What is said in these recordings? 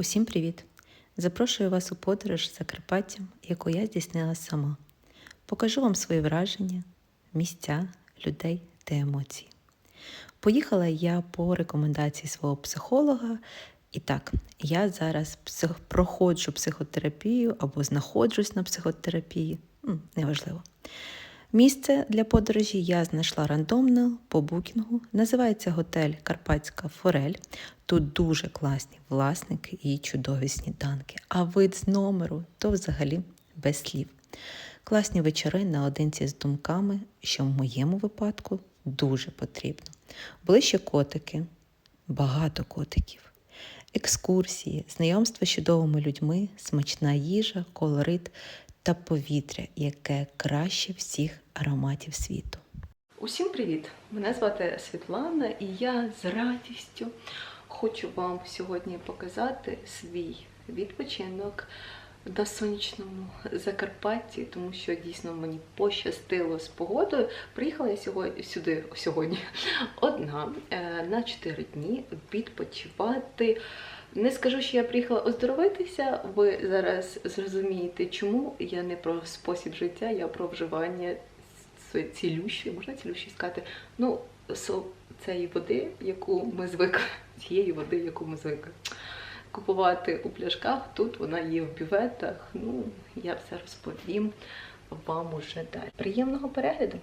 Усім привіт! Запрошую вас у подорож Закарпаттям, яку я здійснила сама. Покажу вам свої враження, місця, людей та емоції. Поїхала я по рекомендації свого психолога. І так, я зараз псих... проходжу психотерапію або знаходжусь на психотерапії, неважливо. Місце для подорожі я знайшла рандомно по букінгу. Називається готель Карпатська Форель. Тут дуже класні власники і чудові сніданки. А вид з номеру то взагалі без слів. Класні вечори наодинці з думками, що в моєму випадку дуже потрібно. Були ще котики, багато котиків, екскурсії, знайомство з чудовими людьми, смачна їжа, колорит та повітря, яке краще всіх ароматів світу. Усім привіт! Мене звати Світлана, і я з радістю хочу вам сьогодні показати свій відпочинок на сонячному Закарпатті, тому що дійсно мені пощастило з погодою. Приїхала я сьогодні сюди сьогодні одна е, на 4 дні відпочивати. Не скажу, що я приїхала оздоровитися. Ви зараз зрозумієте, чому я не про спосіб життя, я про вживання цілющої, можна цілющої сказати, ну, цієї води, яку ми звикли, цієї води, яку ми звикли купувати у пляшках. Тут вона є в бюветах. Ну, я все розповім вам уже далі. Приємного перегляду!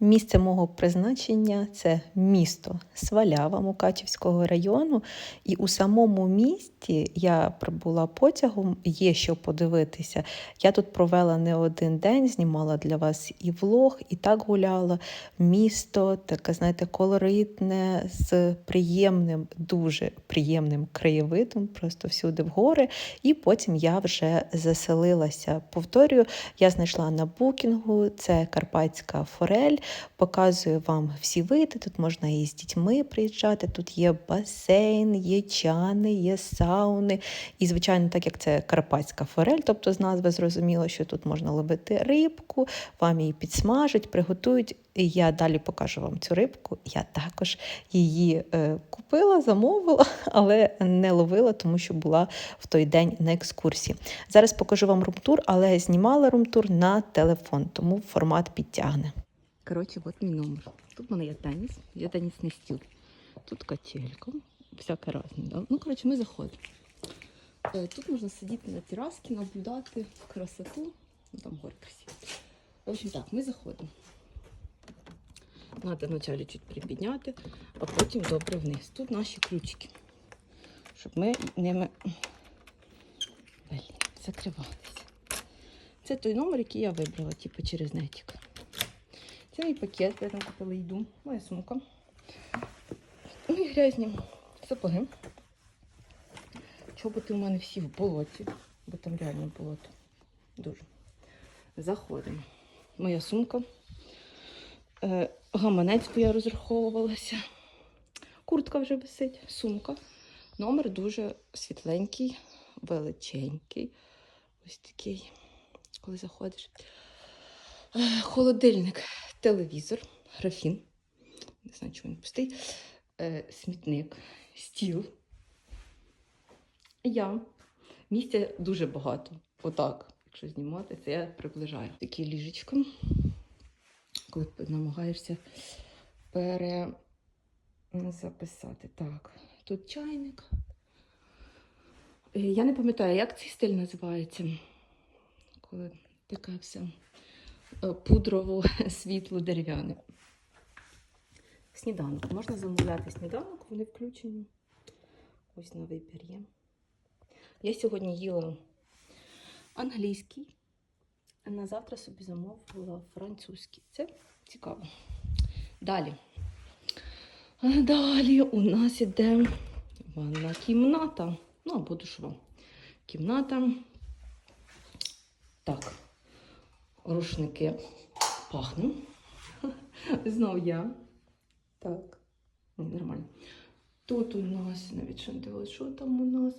Місце мого призначення це місто Свалява Мукачівського району. І у самому місті я прибула потягом, є що подивитися. Я тут провела не один день, знімала для вас і влог, і так гуляла. Місто таке, знаєте, колоритне, з приємним, дуже приємним краєвидом, просто всюди в гори. І потім я вже заселилася. Повторюю, я знайшла на букінгу, це Карпатська форель. Показую вам всі види. Тут можна і з дітьми приїжджати. Тут є басейн, є чани, є сауни. І, звичайно, так як це карпатська форель, тобто з назви зрозуміло, що тут можна ловити рибку, вам її підсмажать, приготують. І я далі покажу вам цю рибку. Я також її е, купила, замовила, але не ловила, тому що була в той день на екскурсії. Зараз покажу вам румтур, але знімала румтур на телефон, тому формат підтягне. Коротше, от мій номер. Тут в мене є теніс, є тенісний стіл. Тут качелька, всяке разне. Да? Ну, коротше, ми заходимо. Е, Тут можна сидіти на терасці, наблюдати красоту. Ну, там гори красиві. В общем, так, ми заходимо. Надо вначалі чуть припідняти, а потім добре вниз. Тут наші ключики, щоб ми ними закривалися. Це той номер, який я вибрала, типу через нетік. Це пакет, я там купила їду, моя сумка. Мої грязні сапоги. Чоботи у мене всі в болоті, бо там реально болото. Дуже. Заходимо. Моя сумка. Е, гаманець, бо я розраховувалася. Куртка вже висить, сумка. Номер дуже світленький, величенький. Ось такий, коли заходиш. Е, Холодильник, телевізор, графін. Не знаю, чому він пустий. Е, Смітник, стіл. Я. Місця дуже багато. Отак, якщо знімати, це я приближаю. Такі ліжечко, коли намагаєшся перезаписати. Так, тут чайник. Е, Я не пам'ятаю, як цей стиль називається. Коли така вся е, пудрово світло дерев'яне. Сніданок. Можна замовляти сніданок, вони включені. Ось на вибір є. Я сьогодні їла англійський, а на завтра собі замовила французький. Це цікаво. Далі. Далі у нас іде ванна кімната. Ну, або душова кімната. Так, рушники пахне. Знов я. Так, нормально. Тут у нас, навіть що не дивилась, що там у нас?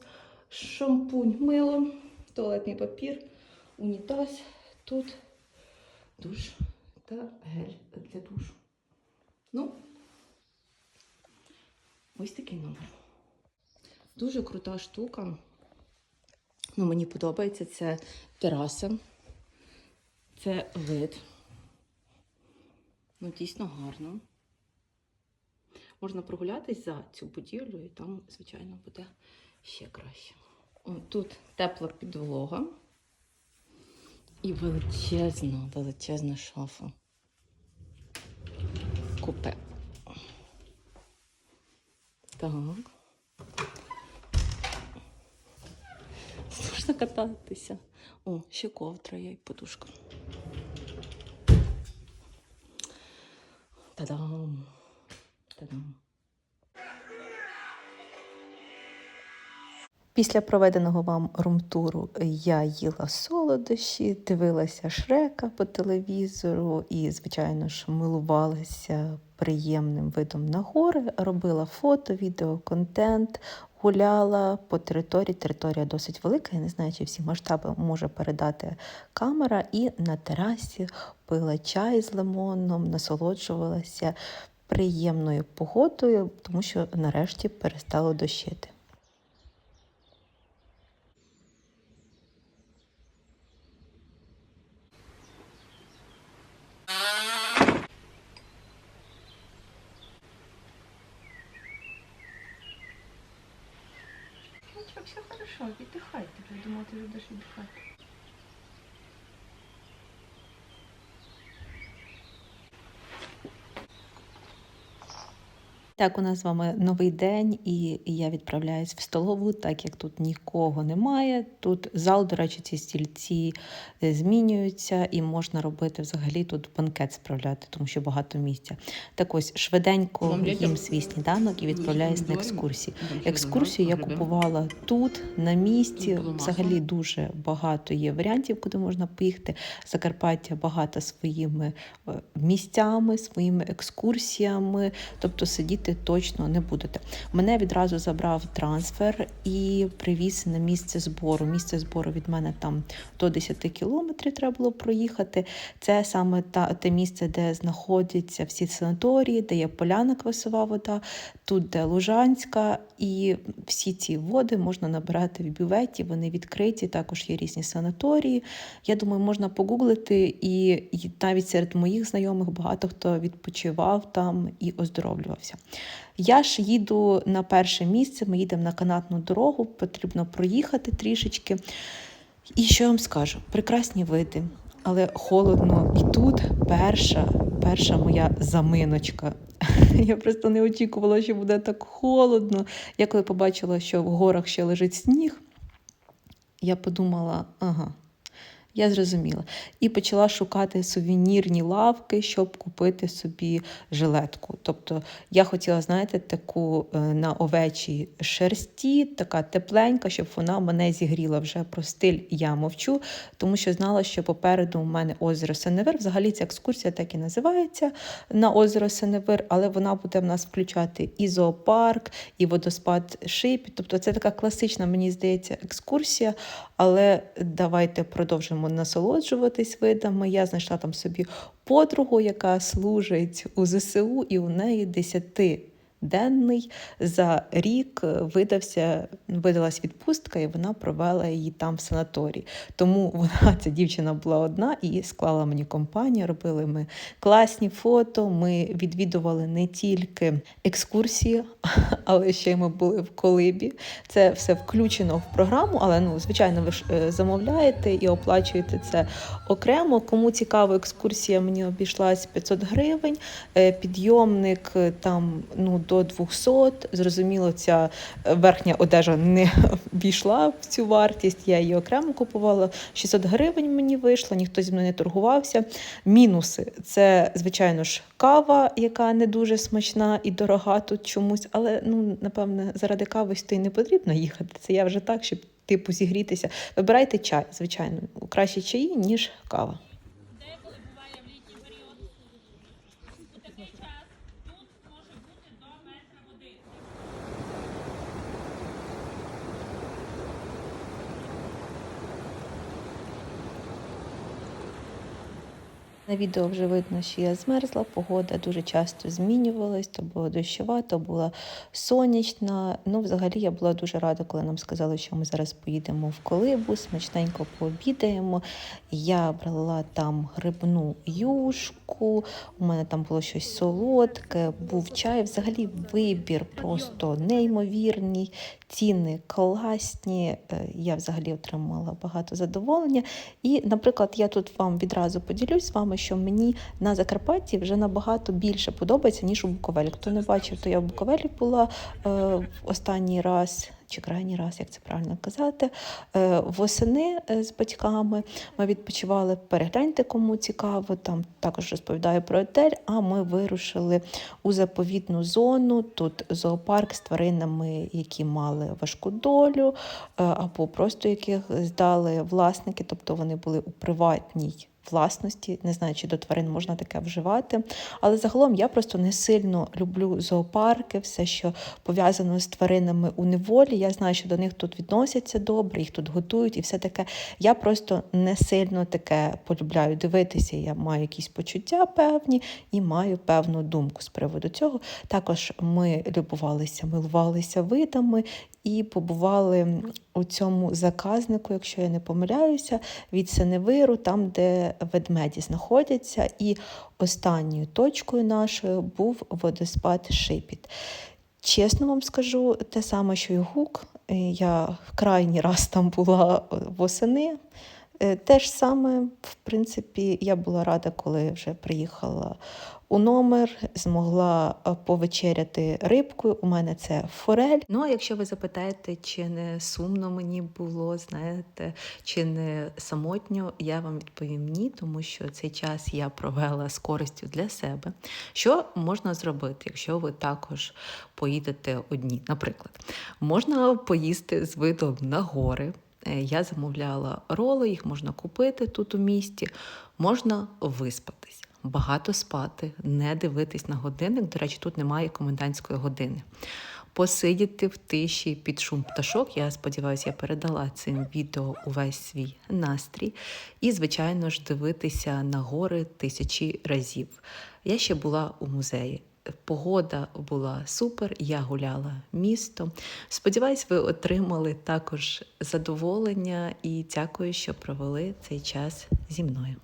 Шампунь, мило, туалетний папір, унітаз. Тут душ та гель для душу. Ну, ось такий номер. Дуже крута штука. Ну, мені подобається це тераса, це вид. Ну, дійсно гарно. Можна прогулятись за цю будівлю, і там, звичайно, буде ще краще. Тут тепла підлога і величезна, величезна шафа. Купе. Так. Можна кататися. О, ще ковдра є і подушка. Та-дам! Та-дам! Після проведеного вам румтуру я їла солодощі, дивилася Шрека по телевізору і, звичайно ж, милувалася приємним видом на гори, робила фото, відео, контент, гуляла по території. Територія досить велика, я не знаю, чи всі масштаби може передати камера. І на терасі пила чай з лимоном, насолоджувалася приємною погодою, тому що нарешті перестало дощити. Все хорошо, віддихайте. Я думала, ти будеш віддихати. Так, у нас з вами новий день, і я відправляюсь в столову, так як тут нікого немає. Тут зал, до речі, ці стільці е, змінюються, і можна робити взагалі тут банкет справляти, тому що багато місця. Так ось швиденько їм свій сніданок і відправляюсь на Ні, екскурсію. Екскурсію я купувала тут, на місці. Взагалі дуже багато є варіантів, куди можна поїхати. Закарпаття багато своїми е, місцями, своїми екскурсіями. Тобто сидіти точно не будете. Мене відразу забрав трансфер і привіз на місце збору. Місце збору від мене там до 10 кілометрів треба було проїхати. Це саме та, те місце, де знаходяться всі санаторії, де є поляна квасова вода, тут де Лужанська, і всі ці води можна набирати в бюветі. Вони відкриті. Також є різні санаторії. Я думаю, можна погуглити, і, і навіть серед моїх знайомих багато хто відпочивав там і оздоровлювався. Я ж їду на перше місце. Ми їдемо на канатну дорогу, потрібно проїхати трішечки. І що я вам скажу? Прекрасні види, але холодно. І тут перша, перша моя заминочка. Я просто не очікувала, що буде так холодно. Я коли побачила, що в горах ще лежить сніг, я подумала, ага. Я зрозуміла. І почала шукати сувенірні лавки, щоб купити собі жилетку. Тобто я хотіла, знаєте, таку е, на овечій шерсті, така тепленька, щоб вона мене зігріла вже про стиль. Я мовчу, тому що знала, що попереду у мене озеро Сеневир. Взагалі ця екскурсія так і називається на озеро Сеневир, але вона буде в нас включати і зоопарк, і водоспад Шипі. Тобто це така класична, мені здається, екскурсія. Але давайте продовжимо насолоджуватись видами. Я знайшла там собі подругу, яка служить у ЗСУ, і у неї 10 денний за рік видався, видалась відпустка, і вона провела її там в санаторії. Тому вона, ця дівчина була одна і склала мені компанію. Робили ми класні фото. Ми відвідували не тільки екскурсії, але ще й ми були в колибі. Це все включено в програму, але ну, звичайно, ви ж е, замовляєте і оплачуєте це окремо. Кому цікава екскурсія, мені обійшлась 500 гривень. Е, Підйомник е, там ну, до 200. Зрозуміло, ця е, верхня одежа не війшла в цю вартість. Я її окремо купувала. 600 гривень мені вийшло, ніхто зі мною не торгувався. Мінуси це, звичайно ж, кава, яка не дуже смачна і дорога тут чомусь, але ну, напевне, заради кави то й не потрібно їхати. Це я вже так, щоб типу зігрітися. Вибирайте чай, звичайно, краще чаї, ніж кава. де коли буває в літній період. У такий час тут може бути до метра води. На відео вже видно, що я змерзла, погода дуже часто змінювалась, то була дощова, то була сонячна. Ну, взагалі, я була дуже рада, коли нам сказали, що ми зараз поїдемо в колибу, смачненько пообідаємо. Я брала там грибну юшку, у мене там було щось солодке, був чай. Взагалі вибір просто неймовірний, ціни класні. Е, Я взагалі отримала багато задоволення. І, наприклад, я тут вам відразу поділюсь з вами, що мені на Закарпатті вже набагато більше подобається, ніж у Буковелі. Хто не бачив, то я в Буковелі була е, останній раз. Чи крайній раз, як це правильно казати, Е, восени е, з батьками ми відпочивали. Перегляньте, кому цікаво. Там також розповідаю про отель. А ми вирушили у заповідну зону. Тут зоопарк з тваринами, які мали важку долю, е, або просто яких здали власники, тобто вони були у приватній. Власності, не знаю, чи до тварин можна таке вживати. Але загалом я просто не сильно люблю зоопарки, все, що пов'язано з тваринами у неволі. Я знаю, що до них тут відносяться добре, їх тут готують і все таке. Я просто не сильно таке полюбляю дивитися. Я маю якісь почуття певні і маю певну думку з приводу цього. Також ми любувалися, милувалися видами і побували у цьому заказнику, якщо я не помиляюся, від Сеневиру, там, де ведмеді знаходяться. І останньою точкою нашою був водоспад Шипіт. Чесно вам скажу, те саме, що і гук. Е, Я крайній раз там була восени. Е, Те ж саме, в принципі, я була рада, коли вже приїхала у номер, змогла е, повечеряти рибкою. У мене це форель. Ну а якщо ви запитаєте, чи не сумно мені було, знаєте, чи не самотньо, я вам відповім ні, тому що цей час я провела з користю для себе. Що можна зробити, якщо ви також поїдете одні? Наприклад, можна поїсти з видом на гори. Е, Я замовляла роли, їх можна купити тут у місті, можна виспатись, багато спати, не дивитись на годинник. До речі, тут немає комендантської години. Посидіти в тиші під шум пташок. Я сподіваюся, я передала цим відео увесь свій настрій. І, звичайно ж, дивитися на гори тисячі разів. Я ще була у музеї. Погода була супер, я гуляла містом. Сподіваюсь, ви отримали також задоволення і дякую, що провели цей час зі мною.